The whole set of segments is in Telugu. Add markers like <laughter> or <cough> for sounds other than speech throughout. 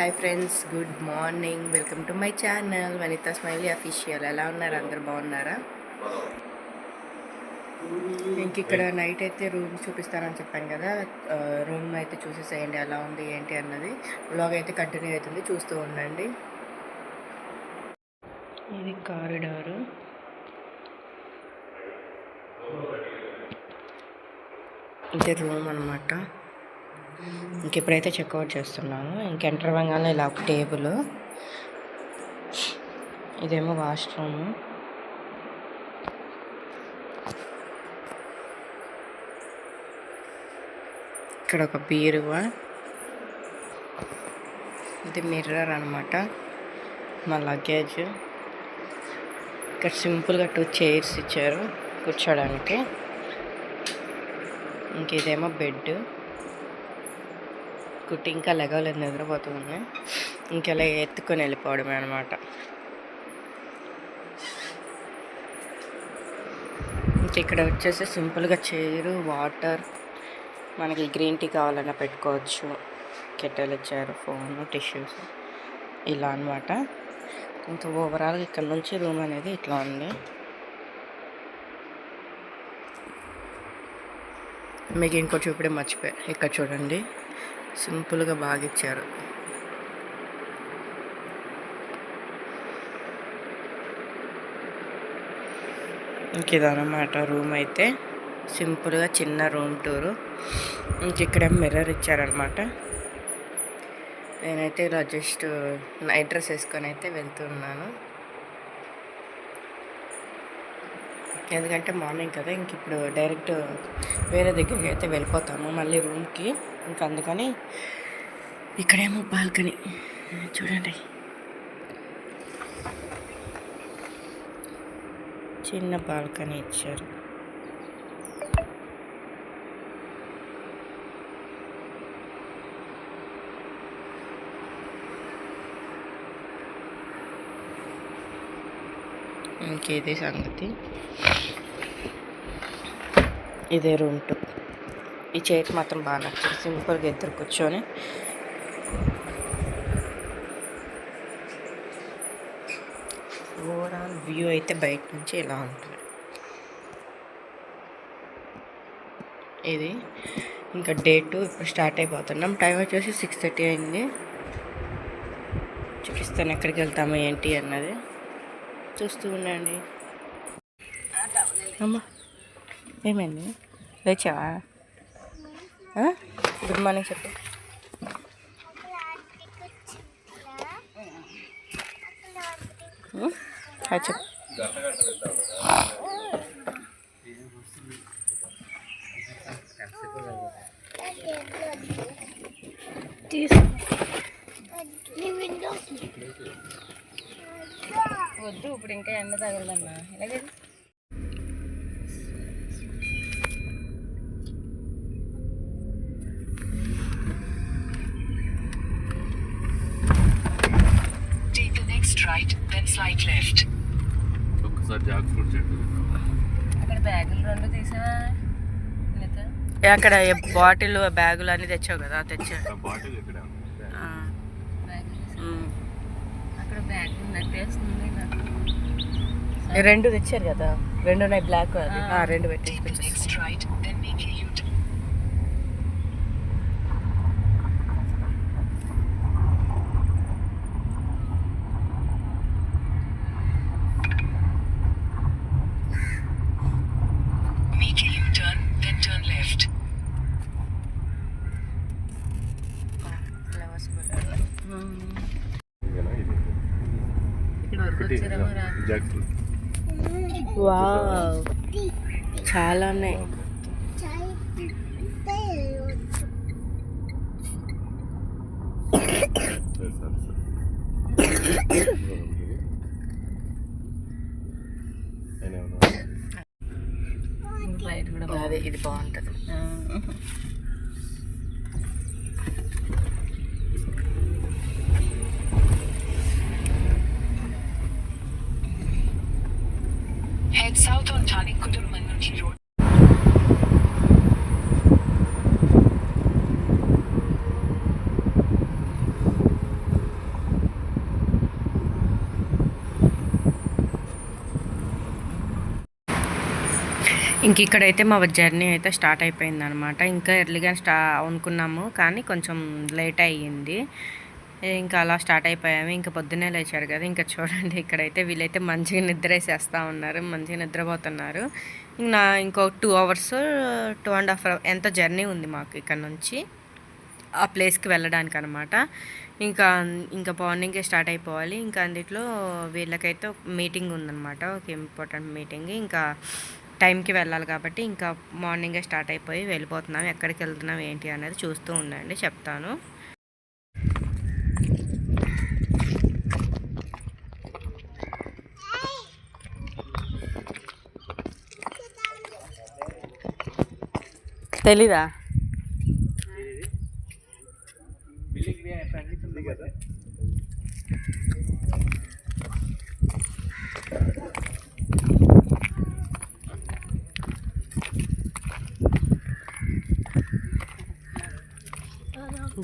Hi friends good morning welcome to my channel Vanitha smiley official ఎలా ఉన్నారు? అందరు బాగున్నారా? ఇంక ఇక్కడ నైట్ అయితే రూమ్ చూపిస్తానని చెప్పాను కదా. రూమ్ అయితే చూసేసేయండి. ఎలా ఉంది ఏంటి అన్నది. బ్లాగ్ అయితే కంటిన్యూ అవుతుంది. చూస్తూ ఉండండి. ఇది కారిడారు ఇది రూమ్ అనమాట ఇంక ఇప్పుడైతే చెక్అవుట్ చేస్తున్నాను. ఇంక ఎంటర్ అవ్వగానే ఇలా ఒక టేబుల్. ఇదేమో వాష్రూమ్. ఇక్కడ ఒక బీరువా? ఇది మిర్రర్ అనమాట మా లగేజ్. ఇక్కడ సింపుల్గా టూ చైర్స్ ఇచ్చారు కూర్చోడానికి. ఇంకేదేమో బెడ్ కుట్టి ఇంకా లెగవలేదు నిద్రపోతుంది. ఇంకెలా ఎత్తుకొని వెళ్ళిపోవడమే అనమాట ఇంకా ఇక్కడ వచ్చేసి సింపుల్గా చైరు వాటర్ మనకి గ్రీన్ టీ కావాలన్నా పెట్టుకోవచ్చు. కెట్టెలు ఇచ్చారు ఫోన్ టిష్యూస్ ఇలా అనమాట ఇంకా ఓవరాల్ ఇక్కడ నుంచి రూమ్ అనేది ఇట్లా ఉంది. మీకు ఇంకో చూపడే మర్చిపోయా. ఇక్కడ చూడండి. సింపుల్గా బాగా ఇచ్చారు ఇంక ఇదన్నమాట రూమ్ అయితే. సింపుల్గా చిన్న రూమ్ టూరు. ఇంక ఇక్కడ మిర్రర్ ఇచ్చారనమాట నేనైతే ఇలా జస్ట్ నైట్ డ్రెస్ వేసుకొని అయితే వెళ్తున్నాను. ఎందుకంటే మార్నింగ్ కదా ఇంక ఇప్పుడు డైరెక్ట్ వేరే దగ్గరికి అయితే వెళ్ళిపోతాము మళ్ళీ రూమ్కి. ఇంకా అందుకని ఇక్కడేమో బాల్కనీ. చూడండి. చిన్న బాల్కనీ ఇచ్చారు. ఇంకేది సంగతి? ఇదే రూమ్ టూ. ఈ చైర్స్ మాత్రం బాగా నచ్చింది. సింపుల్గా ఇద్దరు కూర్చొని. ఓవరాల్ వ్యూ అయితే బయట నుంచి ఇలా ఉంటుంది. ఇది ఇంకా డే టూ ఇప్పుడు స్టార్ట్ అయిపోతున్నాం. టైం వచ్చేసి సిక్స్ థర్టీ అయింది. చూపిస్తాను ఎక్కడికి వెళ్తాము ఏంటి అన్నది. చూస్తూ ఉండండి. అమ్మా ఏమైంది? లేచావా? గుడ్ మార్నింగ్ చెప్పు ఉం? హాయ్ చెప్పు వద్దు ఇప్పుడు ఇంకా ఎండ తగలదన్నా ఇలాగే అక్కడ బాటిల్ బ్యాగులు అన్నీ తెచ్చావు కదా తెచ్చా రెండు తెచ్చారు కదా. రెండు ఉన్నాయి బ్లాక్ అది. ఆ, రెండు పెట్టి వావ్. చాలా ఉన్నాయి. అదే ఇది బాగుంటుంది. Head south on Thane Kudur మా జర్నీ అయితే స్టార్ట్ అయిపోయింది అనమాట ఇంకా ఎర్లీగా స్టా అనుకున్నాము కానీ కొంచెం లేట్ అయ్యింది. ఇంకా అలా స్టార్ట్ అయిపోయాము. ఇంకా పొద్దున్నే లేచారు కదా ఇంకా చూడండి ఇక్కడైతే వీళ్ళైతే మంచిగా నిద్ర వేసేస్తూ ఉన్నారు మంచిగా నిద్రపోతున్నారు. నా ఇంకో two hours two and half ఎంత జర్నీ ఉంది మాకు ఇక్కడ నుంచి ఆ ప్లేస్కి వెళ్ళడానికి అనమాట ఇంకా ఇంకా మార్నింగే స్టార్ట్ అయిపోవాలి. ఇంకా అందులో వీళ్ళకైతే మీటింగ్ ఉందన్నమాట ఒక ఇంపార్టెంట్ మీటింగ్. ఇంకా టైంకి వెళ్ళాలి కాబట్టి ఇంకా మార్నింగే స్టార్ట్ అయిపోయి వెళ్ళిపోతున్నాం. ఎక్కడికి వెళ్తున్నాం ఏంటి అనేది చూస్తూ ఉండండి చెప్తాను. తెలీదా?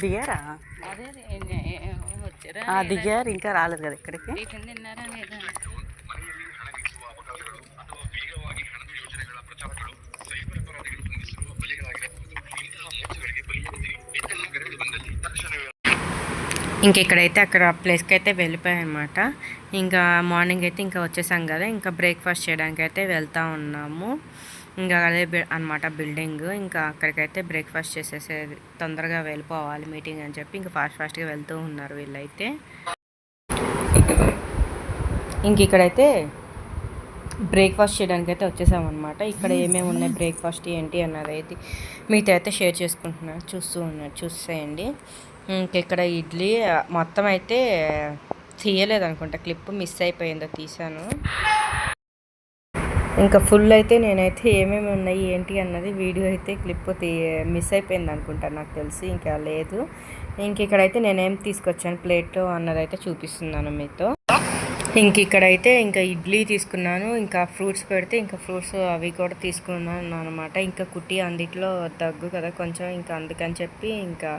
దిగారా? దిగారు ఇంకా రాలేదు కదా ఇక్కడికి? ఇంక ఇక్కడైతే అక్కడ ప్లేస్కి అయితే వెళ్ళిపోయాయి అనమాట ఇంకా మార్నింగ్ అయితే ఇంకా వచ్చేసాం కదా ఇంకా బ్రేక్ఫాస్ట్ చేయడానికి అయితే వెళ్తూ ఉన్నాము. ఇంకా అదే అనమాట బిల్డింగ్. ఇంకా అక్కడికైతే బ్రేక్ఫాస్ట్ చేసేసే తొందరగా వెళ్ళిపోవాలి మీటింగ్ అని చెప్పి ఇంకా ఫాస్ట్ ఫాస్ట్గా వెళ్తూ ఉన్నారు వీళ్ళైతే. ఇంక ఇక్కడైతే బ్రేక్ఫాస్ట్ చేయడానికి అయితే వచ్చేసామన్నమాట ఇక్కడ ఏమేమి ఉన్నాయి బ్రేక్ఫాస్ట్ ఏంటి అన్నది అయితే మీతో అయితే షేర్ చేసుకుంటున్నాను చూస్తూ ఉన్నారు చూసేయండి. ఇక్కడ ఇడ్లీ మొత్తం అయితే తీయలేదు అనుకుంటా క్లిప్ మిస్ అయిపోయిందో తీసాను ఇంకా ఫుల్ అయితే నేనైతే ఏమేమి ఉన్నాయి ఏంటి అన్నది వీడియో అయితే క్లిప్ తీ మిస్ అయిపోయింది అనుకుంటా నాకు తెలిసి ఇంకా లేదు. ఇంక ఇక్కడైతే నేనేం తీసుకొచ్చాను ప్లేట్ అన్నది అయితే చూపిస్తున్నాను మీతో. ఇంక ఇక్కడైతే ఇంకా ఇడ్లీ తీసుకున్నాను ఇంకా ఫ్రూట్స్ పెడితే ఇంకా ఫ్రూట్స్ అవి కూడా తీసుకున్నాను అనమాట ఇంకా కుట్టి అందిట్లో దగ్గు కదా కొంచెం ఇంకా అందుకని చెప్పి ఇంకా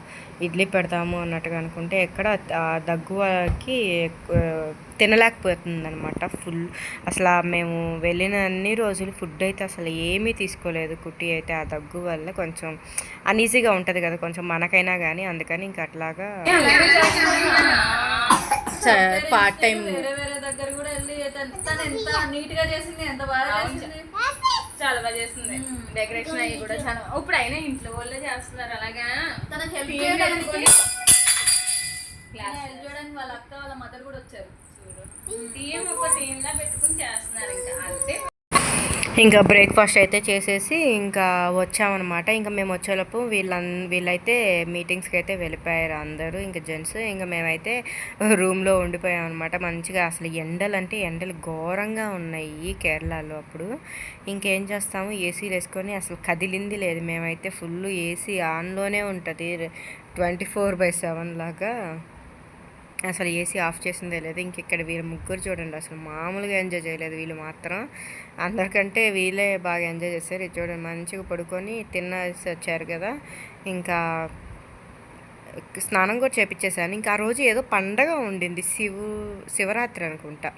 ఇడ్లీ పెడతాము అన్నట్టుగా అనుకుంటే ఎక్కడ ఆ దగ్గుకి తినలేకపోతుంది అనమాట ఫుల్. అసలు మేము వెళ్ళిన అన్ని రోజులు ఫుడ్ అయితే అసలు ఏమీ తీసుకోలేదు కుట్టి అయితే ఆ దగ్గు వల్ల కొంచెం అనీజీగా ఉంటుంది కదా కొంచెం మనకైనా కానీ అందుకని ఇంకా అట్లాగా పార్ట్ టైం వేరే వేరే దగ్గర కూడా వెళ్ళి తను ఎంత నీట్గా చేసింది ఎంత బాగా చేసింది. చాలా బాగా చేస్తుంది డెకరేషన్ అయ్యి కూడా చాలా ఇప్పుడు అయినా ఇంట్లో వాళ్ళే చేస్తున్నారు అలాగా. తనకు హెల్ప్ చేయడానికి వాళ్ళ అక్క వాళ్ళ మదర్ కూడా వచ్చారు. టీం ఒక టీమ్ లా పెట్టుకుని చేస్తున్నారు ఇంకా. అంతే. ఇంకా బ్రేక్ఫాస్ట్ అయితే చేసేసి ఇంకా వచ్చామన్నమాట. ఇంకా మేము వచ్చేలోపు వీళ్ళ వీళ్ళైతే మీటింగ్స్కి అయితే వెళ్ళిపోయారు అందరూ ఇంకా జెంట్స్ ఇంకా మేమైతే రూమ్లో ఉండిపోయామన్నమాట. మంచిగా అసలు ఎండలు అంటే ఎండలు ఘోరంగా ఉన్నాయి కేరళలో అప్పుడు. ఇంకేం చేస్తాము? ఏసీలు వేసుకొని అసలు కదిలింది లేదు. మేమైతే ఫుల్ ఏసీ ఆన్లోనే ఉంటుంది. ట్వంటీ ఫోర్ బై సెవెన్ లాగా. అసలు ఏసీ ఆఫ్ చేసిందే లేదు. ఇంక ఇక్కడ వీళ్ళు ముగ్గురు చూడండి అసలు మామూలుగా ఎంజాయ్ చేయలేదు వీళ్ళు మాత్రం. అందరికంటే వీళ్ళే బాగా ఎంజాయ్ చేశారు. ఇది చూడండి మంచిగా పడుకొని తినేసి వచ్చారు కదా. ఇంకా స్నానం కూడా చేపించేశాను ఇంకా ఆ రోజు ఏదో పండగ ఉండింది శివు శివరాత్రి అనుకుంటా.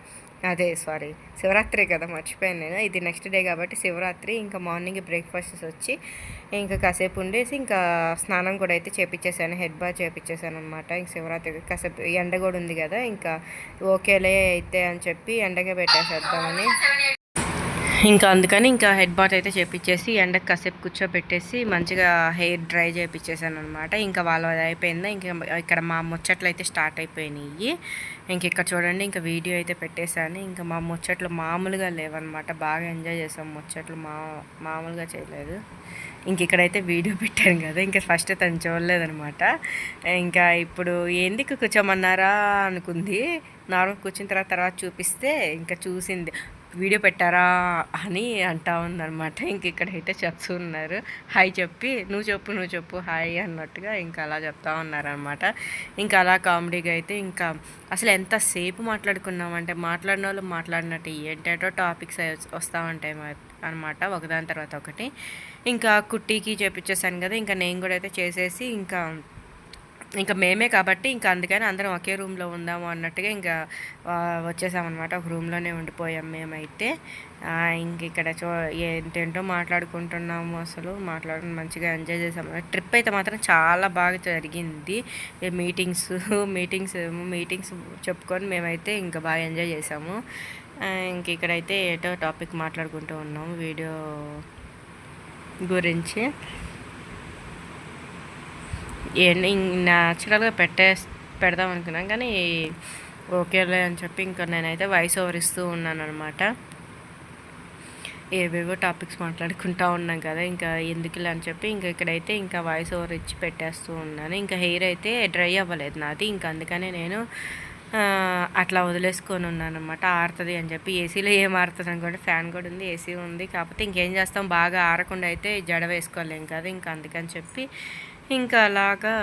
అదే సారీ శివరాత్రి కదా మర్చిపోయాను నేను. ఇది నెక్స్ట్ డే కాబట్టి శివరాత్రి ఇంకా మార్నింగ్ బ్రేక్ఫాస్ట్ వచ్చి ఇంకా కాసేపు ఉండేసి ఇంకా స్నానం కూడా అయితే చేపించేసాను హెడ్ బాత్ చేపించేసాను అనమాట ఇంక శివరాత్రి కాసేపు ఎండ కూడా ఉంది కదా ఇంకా ఓకేలే అయితే అని చెప్పి ఎండగా పెట్టేసేద్దామని. ఇంకా అందుకని ఇంకా హెడ్ బాత్ అయితే చేపించేసి ఎండకు కాసేపు కూర్చోబెట్టేసి మంచిగా హెయిర్ డ్రై చేపించేసాను అనమాట ఇంకా వాళ్ళ అయిపోయిందా ఇంకా ఇక్కడ మా ముచ్చట్లు అయితే స్టార్ట్ అయిపోయినాయి ఇంక ఇక్కడ చూడండి ఇంకా వీడియో అయితే పెట్టేశాను. ఇంకా మా ముచ్చట్లు మామూలుగా లేవన్నమాట. బాగా ఎంజాయ్ చేసాం ముచ్చట్లు మా మామూలుగా చేయలేదు. ఇంక ఇక్కడైతే వీడియో పెట్టాను కదా ఇంకా ఫస్ట్ తను చూడలేదనమాట ఇంకా ఇప్పుడు ఎందుకు కూర్చోమన్నారా అనుకుంది. నార్మల్ కూర్చున్న తర్వాత తర్వాత చూపిస్తే ఇంకా చూసింది. వీడియో పెట్టారా అని అంటా ఉందన్నమాట. ఇంక ఇక్కడైతే చెప్తూ ఉన్నారు. హాయ్ చెప్పి నువ్వు చెప్పు నువ్వు చెప్పు హాయ్ అన్నట్టుగా ఇంకా అలా చెప్తా ఉన్నారనమాట ఇంకా అలా కామెడీగా అయితే ఇంకా అసలు ఎంతసేపు మాట్లాడుకున్నామంటే మాట్లాడిన వాళ్ళు మాట్లాడినట్టు ఏంటేటో టాపిక్స్ వస్తూ ఉంటాయి అనమాట ఒకదాని తర్వాత ఒకటి. ఇంకా కుట్టీకి చేపించేసాను కదా ఇంకా నేను కూడా అయితే చేసేసి ఇంకా ఇంకా మేమే కాబట్టి ఇంకా అందుకని అందరం ఒకే రూమ్లో ఉందాము అన్నట్టుగా ఇంకా వచ్చేసామన్నమాట. ఒక రూమ్లోనే ఉండిపోయాం మేమైతే. ఇంక ఇక్కడ చూ ఏంటేంటో మాట్లాడుకుంటున్నాము అసలు. మాట్లాడుకుని మంచిగా ఎంజాయ్ చేసాము ట్రిప్ అయితే మాత్రం చాలా బాగా జరిగింది. మీటింగ్స్ మీటింగ్స్ మీటింగ్స్ చెప్పుకొని మేమైతే ఇంకా బాగా ఎంజాయ్ చేసాము. ఇంక ఇక్కడైతే ఏటో టాపిక్ మాట్లాడుకుంటూ ఉన్నాము వీడియో గురించి. న్యాచురల్గా పెట్టే పెడదాం అనుకున్నాం కానీ ఓకేలే అని చెప్పి ఇంకా నేనైతే వాయిస్ ఓవర్ ఇస్తూ ఉన్నాను అనమాట ఏవేవో టాపిక్స్ మాట్లాడుకుంటా ఉన్నాం కదా ఇంకా ఎందుకులే అని చెప్పి ఇంకా ఇక్కడైతే ఇంకా వాయిస్ ఓవర్ ఇచ్చి పెట్టేస్తూ ఉన్నాను. ఇంకా హెయిర్ అయితే డ్రై అవ్వలేదు నాది ఇంకా అందుకనే నేను అట్లా వదిలేసుకొని ఉన్నాను అనమాట ఆరుతుంది అని చెప్పి ఏసీలో ఏం ఆరుతుంది అనుకోండి ఫ్యాన్ కూడా ఉంది ఏసీ ఉంది. కాకపోతే ఇంకేం చేస్తాం? బాగా ఆరకుండా అయితే జడ వేసుకోలేం కదా ఇంకా అందుకని చెప్పి ఇంకా అలాగా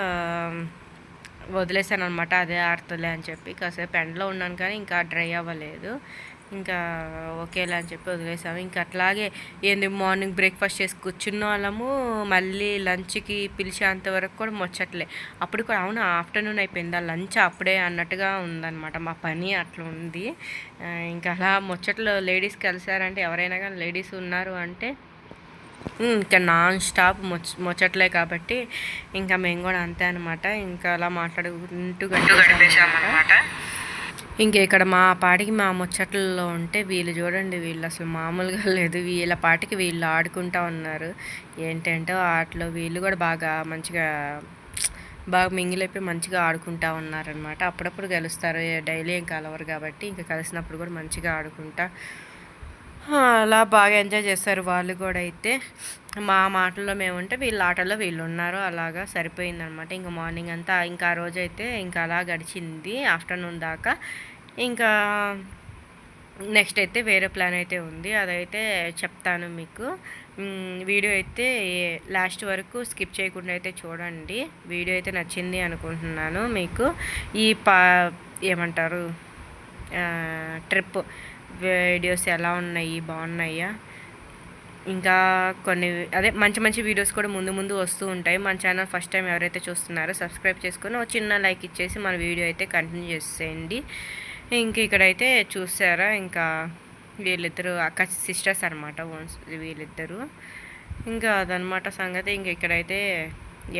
వదిలేసాను అనమాట అదే ఆడుతుందిలే అని చెప్పి కాసేపు ఎండలో ఉన్నాను కానీ ఇంకా డ్రై అవ్వలేదు. ఇంకా ఓకేలే అని చెప్పి వదిలేసాము. ఇంకా అట్లాగే ఏంది మార్నింగ్ బ్రేక్ఫాస్ట్ చేసి కూర్చున్న వాళ్ళము మళ్ళీ లంచ్కి పిలిచేంత వరకు కూడా ముచ్చట్లే. అప్పుడు కూడా అవును ఆఫ్టర్నూన్ అయిపోయిందా లంచ్? అప్పుడే అన్నట్టుగా ఉందన్నమాట. మా పని అట్లా ఉంది. ఇంకా అలా ముచ్చట్లు లేడీస్ కలిసారంటే ఎవరైనా కానీ లేడీస్ ఉన్నారు అంటే ఇంకా నాన్ స్టాప్ ముచ్చ ముచ్చట్లే కాబట్టి ఇంకా మేము కూడా అంతే అనమాట ఇంకా అలా మాట్లాడుకుంటూ గడిపేసామన్నమాట ఇంకా ఇక్కడ మా పాటికి మా ముచ్చట్లలో ఉంటే వీళ్ళు చూడండి వీళ్ళు అసలు మామూలుగా లేదు. వీళ్ళ పాటికి వీళ్ళు ఆడుకుంటా ఉన్నారు. ఏంటంటే ఆటలో వీళ్ళు కూడా బాగా మంచిగా బాగా మింగిలిపోయి మంచిగా ఆడుకుంటా ఉన్నారనమాట అప్పుడప్పుడు కలుస్తారు డైలీ ఏం కలవరు కాబట్టి ఇంకా కలిసినప్పుడు కూడా మంచిగా ఆడుకుంటా అలా బాగా ఎంజాయ్ చేస్తారు వాళ్ళు కూడా అయితే. మా మాటల్లో మేము ఉంటే వీళ్ళ ఆటల్లో వీళ్ళు ఉన్నారు అలాగా సరిపోయిందనమాట ఇంకా మార్నింగ్ అంతా ఇంకా ఆ రోజు అయితే ఇంకా అలా గడిచింది ఆఫ్టర్నూన్ దాకా. ఇంకా నెక్స్ట్ అయితే వేరే ప్లాన్ అయితే ఉంది అదైతే చెప్తాను మీకు. వీడియో అయితే లాస్ట్ వరకు స్కిప్ చేయకుండా అయితే చూడండి. వీడియో అయితే నచ్చింది అనుకుంటున్నాను మీకు. ఈ పా ఏమంటారు? ట్రిప్. వీడియోస్ ఎలా ఉన్నాయి బాగున్నాయా? ఇంకా కొన్ని అదే మంచి మంచి వీడియోస్ కూడా ముందు ముందు వస్తూ ఉంటాయి. మన ఛానల్ ఫస్ట్ టైం ఎవరైతే చూస్తున్నారో సబ్స్క్రైబ్ చేసుకొని ఒక చిన్న లైక్ ఇచ్చేసి మన వీడియో అయితే కంటిన్యూ చేసేయండి. ఇంక ఇక్కడైతే చూసారా ఇంకా వీళ్ళిద్దరు అక్క సిస్టర్స్ అనమాట వీళ్ళిద్దరు. ఇంకా అదనమాట సంగతి ఇంక ఇక్కడైతే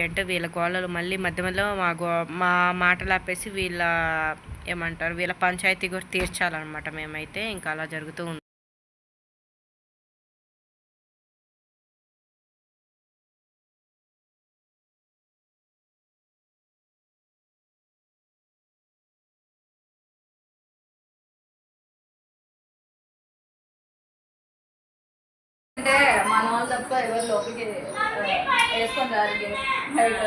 ఏంటో వీళ్ళ గోళలు మళ్ళీ మధ్య మధ్యలో మా గో మా మాటలు ఆపేసి వీళ్ళ ఏమంటారు? వీళ్ళ పంచాయతీ కూడా తీర్చాలన్నమాట మేమైతే. ఇంకా అలా జరుగుతూ ఉంది అంటే మన వాళ్ళు తప్ప ఎవరు లోపలికి ఆ, వేసుకొని రారు బయట.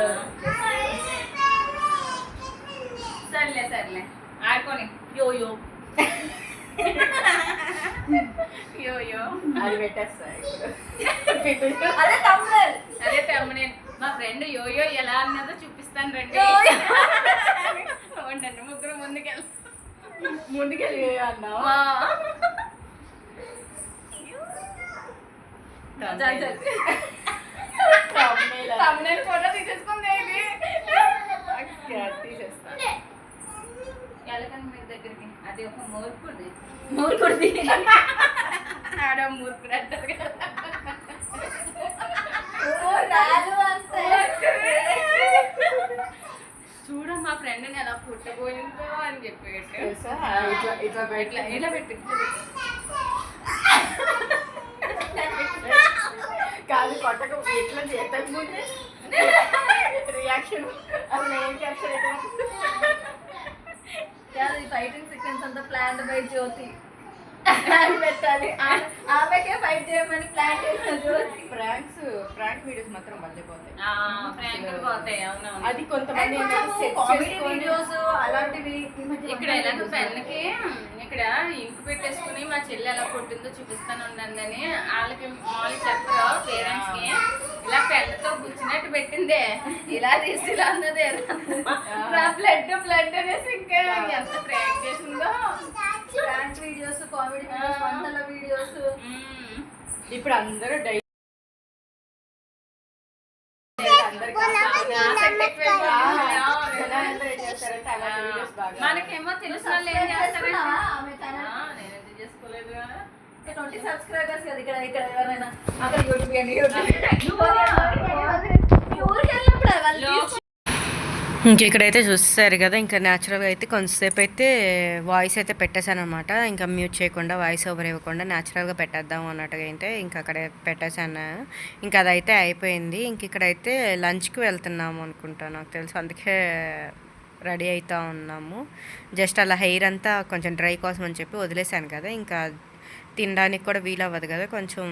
సర్లే సర్లే. ఆడుకొని యో యో యో యో అది పెట్టేస్తా. అదే తమ్ముడు. అదే తమ్ముడు మా ఫ్రెండ్ యోయో ఎలా అన్నదో చూపిస్తాను రండి. ఉండండి ముగ్గురు ముందుకెళ్తాం ముందుకెళ్ళి అన్నావు? తమ్ముడు. ఫోటో తీసేసుకుంది ఇది తీసేస్తా ఎలాగండి మీ దగ్గరికి అది ఒక మూర్ఖుడి మూర్ఖుడిది? ఆడ మూర్ఖుడు అంటారు కదా. చూడ మా ఫ్రెండ్ని ఎలా పుట్టబోయిందో అని చెప్పి ఇట్లా ఇట్లా ఇట్లా ఇలా పెట్టి కాదు కొట్టక. ఇట్లా చేతకుంటే రియాక్షన్ అసలు ఏం క్యాప్చర్ కాదు ఈ ఫైటింగ్ సీక్వెన్స్ అంతా ప్లాన్డ్ బై జ్యోతి. అని <laughs> పెట్టాలి. ఆ- ఆమెకే ఫైట్ చేయమని ప్లాన్ ప్రాంక్స్ ప్రాంక్ వీడియోస్ మాత్రం మళ్ళీపోతాయి ఫ్రాంకులు పోతాయి అవునవును. అది కొంతమంది కామెడీ వీడియోస్ అలాంటివి ఇక్కడ ఎలాగో పెన్నుకి ఇక్కడ ఇంకు పెట్టేసుకుని మా చెల్లి ఎలా పుట్టిందో చూపిస్తాను ఉండండి వాళ్ళకి మామూలు చెప్పరు పేరెంట్స్కి. ఇలా పెన్నుతో గుచ్చినట్టు పెట్టిందే. ఇలా తీసి ఇలా అన్నది. బ్లడ్ బ్లడ్ అనేసి ఇంకా ఎంత ప్రాంక్ చేసిందో. ప్రాంక్ వీడియోస్ కామెడీ వీడియోస్ వంటల వీడియోస్. ఇప్పుడు అందరూ డై మనకేమో తెలిసిన వాళ్ళు ఏం చేస్తారంటే ట్వంటీ సబ్స్క్రైబర్స్ కదా ఇక్కడ ఇక్కడ ఎవరైనా. అక్కడ యూట్యూబ్ అండి యూట్యూబ్. మీ ఊరికి వెళ్ళినప్పుడు? వాళ్ళు తీసుకొని ఇంక ఇక్కడైతే చూస్తారు కదా ఇంకా న్యాచురల్గా అయితే కొంతసేపు అయితే వాయిస్ అయితే పెట్టేశాను అనమాట ఇంకా మ్యూట్ చేయకుండా వాయిస్ ఓవర్ ఇవ్వకుండా న్యాచురల్గా పెట్టేద్దాం అన్నట్టుగా అయితే ఇంకా అక్కడ పెట్టేశాను. ఇంకా అదైతే అయిపోయింది. ఇంక ఇక్కడైతే లంచ్కి వెళ్తున్నాము అనుకుంటాను నాకు తెలుసు. అందుకే రెడీ అవుతూ ఉన్నాము. జస్ట్ అలా హెయిర్ అంతా కొంచెం డ్రై కోసం అని చెప్పి వదిలేశాను కదా ఇంకా తినడానికి కూడా వీలు అవ్వదు కదా కొంచెం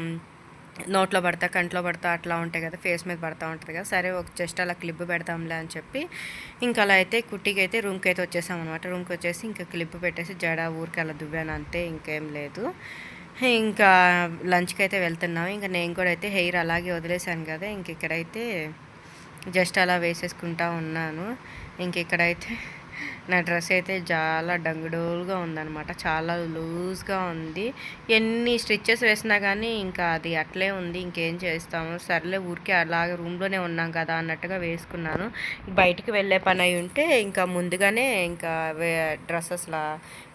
నోట్లో పడతా కంట్లో పడతా అట్లా ఉంటాయి కదా ఫేస్ మీద పడతా ఉంటుంది కదా. సరే ఒక జస్ట్ అలా క్లిప్ పెడతాంలే అని చెప్పి ఇంకా అలా అయితే కుట్టికి అయితే రూమ్కి అయితే వచ్చేసాం అనమాట రూమ్కి వచ్చేసి ఇంకా క్లిప్ పెట్టేసి జడ ఊరికి అలా దువ్వాను అంతే ఇంకేం లేదు. ఇంకా లంచ్కి అయితే వెళ్తున్నాం. ఇంకా నేను కూడా అయితే హెయిర్ అలాగే వదిలేసాను కదా ఇంక ఇక్కడైతే జస్ట్ అలా వేసేసుకుంటా ఉన్నాను. ఇంక ఇక్కడైతే నా డ్రెస్ అయితే చాలా డంగుడోలుగా ఉందన్నమాట. చాలా లూజ్గా ఉంది. ఎన్ని స్టిచ్చెస్ వేసినా కానీ ఇంకా అది అట్లే ఉంది. ఇంకేం చేస్తాము? సర్లే ఊరికే అలాగే రూమ్లోనే ఉన్నాం కదా అన్నట్టుగా వేసుకున్నాను. బయటికి వెళ్ళే పని అయి ఉంటే ఇంకా ముందుగానే ఇంకా డ్రెస్సెస్లా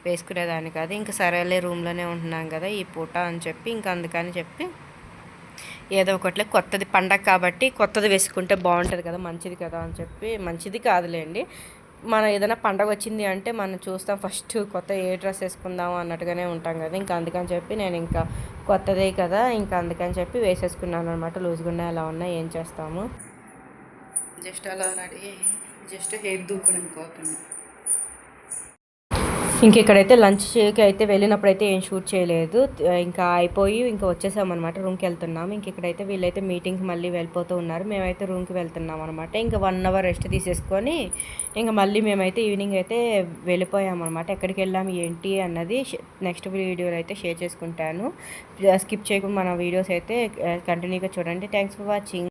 వేసుకునేదాన్ని కాదు. ఇంకా సరేలే రూమ్లోనే ఉంటున్నాం కదా ఈ పూట అని చెప్పి ఇంకా అందుకని చెప్పి ఏదో ఒకటి కొత్తది. పండగ కాబట్టి కొత్తది వేసుకుంటే బాగుంటుంది కదా మంచిది కదా అని చెప్పి మంచిది కాదులేండి. మనం ఏదైనా పండగ వచ్చింది అంటే మనం చూస్తాం ఫస్ట్ కొత్త ఏ డ్రెస్ వేసుకుందాం అన్నట్టుగానే ఉంటాం కదా. ఇంకా అందుకని చెప్పి నేను ఇంకా కొత్తదే కదా ఇంకా అందుకని చెప్పి వేసేసుకున్నాను అనమాట లూజ్గుండా అలా ఉన్నా ఏం చేస్తాము? జస్ట్ అలా రెడీ జస్ట్ హెయిర్ దూకుని పోతుంది ఇంక ఇక్కడైతే లంచ్ చేయక అయితే వెళ్ళినప్పుడు అయితే ఏం షూట్ చేయలేదు. ఇంకా అయిపోయి ఇంకా వచ్చేసామన్నమాట. రూమ్కి వెళ్తున్నాం. ఇంక ఇక్కడైతే వీళ్ళైతే మీటింగ్కి మళ్ళీ వెళ్ళిపోతూ ఉన్నారు. మేమైతే రూమ్కి వెళ్తున్నాం అనమాట ఇంకా వన్ అవర్ రెస్ట్ తీసేసుకొని ఇంకా మళ్ళీ మేమైతే ఈవినింగ్ అయితే వెళ్ళిపోయామన్నమాట. ఎక్కడికి వెళ్ళాం ఏంటి అన్నది నెక్స్ట్ వీడియోలో అయితే షేర్ చేసుకుంటాను. స్కిప్ చేయకుండా మన వీడియోస్ అయితే కంటిన్యూగా చూడండి. Thanks for watching.